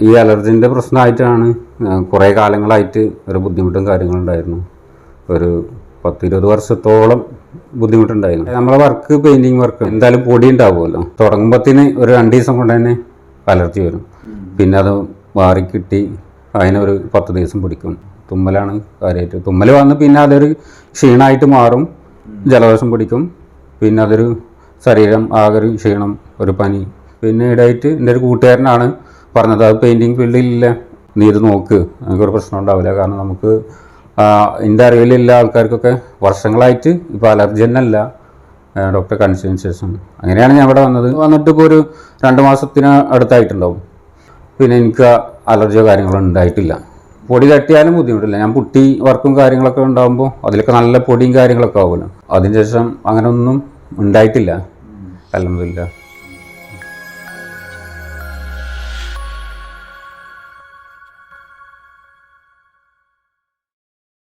ഈ അലർജിന്റെ പ്രശ്നമായിട്ടാണ്. കുറേ കാലങ്ങളായിട്ട് ഒരു ബുദ്ധിമുട്ടും കാര്യങ്ങളും ഉണ്ടായിരുന്നു. ഒരു പത്തിരുപത് വർഷത്തോളം ബുദ്ധിമുട്ടുണ്ടായിരുന്നു. നമ്മളെ വർക്ക് പെയിന്റിങ് വർക്ക് എന്തായാലും പൊടി ഉണ്ടാവുമല്ലോ. തുടങ്ങുമ്പത്തിന് ഒരു രണ്ട് ദിവസം കൊണ്ട് തന്നെ അലർജി വരും. പിന്നെ അത് മാറി കിട്ടി അതിനൊരു പത്ത് ദിവസം പിടിക്കും. തുമ്മലാണ് കാര്യമായിട്ട്. തുമ്മൽ വന്ന് പിന്നെ അതൊരു ക്ഷീണമായിട്ട് മാറും. ജലദോഷം പിടിക്കും. പിന്നെ അതൊരു ശരീരം ആകെ ഒരു ക്ഷീണം ഒരു പനി. പിന്നെ ഇടയിട്ട് എന്റെ ഒരു കൂട്ടുകാരനാണ് പറഞ്ഞത് അത് പെയിന്റിങ് ഫീൽഡിലില്ല നീ ഇത് നോക്ക്. നമുക്കൊരു പ്രശ്നം ഉണ്ടാവില്ല. കാരണം നമുക്ക് എന്റെ അറിവിലുള്ള ആൾക്കാർക്കൊക്കെ വർഷങ്ങളായിട്ട് ഇപ്പോൾ അലർജി തന്നെ അല്ല ഡോക്ടറെ കാണിച്ചതിന് ശേഷം. അങ്ങനെയാണ് ഞാൻ ഇവിടെ വന്നത്. വന്നിട്ട് ഇപ്പോൾ ഒരു രണ്ട് മാസത്തിന് അടുത്തായിട്ടുണ്ടാവും. പിന്നെ എനിക്ക് അലർജിയോ കാര്യങ്ങളോ ഉണ്ടായിട്ടില്ല. പൊടി തട്ടിയാലും ബുദ്ധിമുട്ടില്ല. ഞാൻ പുട്ടി വർക്കും കാര്യങ്ങളൊക്കെ ഉണ്ടാകുമ്പോൾ അതിലൊക്കെ നല്ല പൊടിയും കാര്യങ്ങളൊക്കെ ആവുമല്ലോ. അതിന് ശേഷം അങ്ങനെ ഒന്നും ഉണ്ടായിട്ടില്ല അലഹമില്ല